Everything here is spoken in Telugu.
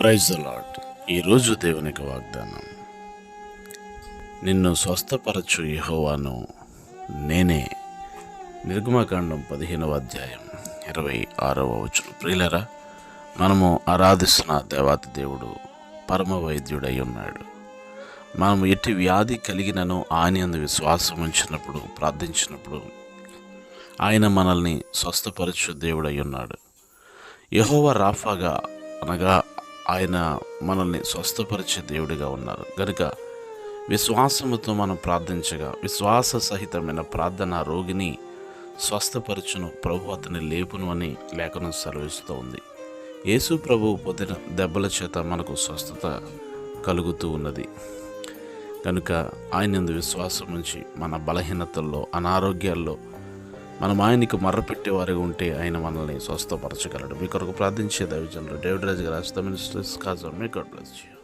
ప్రైజ్ లాట్ ఈరోజు దేవునికి వాగ్దానం. నిన్ను స్వస్థపరచు యహోవాను నేనే. నిర్గమకాండం పదిహేనవ అధ్యాయం ఇరవై ఆరవ వచనం. ప్రియులరా మనము ఆరాధిస్తున్న దేవాతి దేవుడు పరమ వైద్యుడై ఉన్నాడు. మనము ఎట్టి వ్యాధి కలిగినను ఆయన అందు విశ్వాసం ఉంచినప్పుడు ప్రార్థించినప్పుడు ఆయన మనల్ని స్వస్థపరచు దేవుడై ఉన్నాడు. యహోవ రాఫాగా అనగా ఆయన మనల్ని స్వస్థపరిచే దేవుడిగా ఉన్నారు. కనుక విశ్వాసముతో మనం ప్రార్థించగా విశ్వాస సహితమైన ప్రార్థన రోగిని స్వస్థపరచును. ప్రభు అతని లేపును అని లేఖనం సెలవిస్తూ ఉంది. యేసు ప్రభు పొందిన దెబ్బల చేత మనకు స్వస్థత కలుగుతూ ఉన్నది. కనుక ఆయన విశ్వాసం నుంచి మన బలహీనతల్లో అనారోగ్యాల్లో మనం ఆయనకు మర్రపెట్టేవారిగా ఉంటే ఆయన మనల్ని స్వస్థపరచగలడు. మీ కొరకు ప్రార్థించే దైవజనులు డేవిడ్ రాజు గారు మినిస్టర్స్ కాజర్ మీ గాడ్ బ్లెస్ యూ.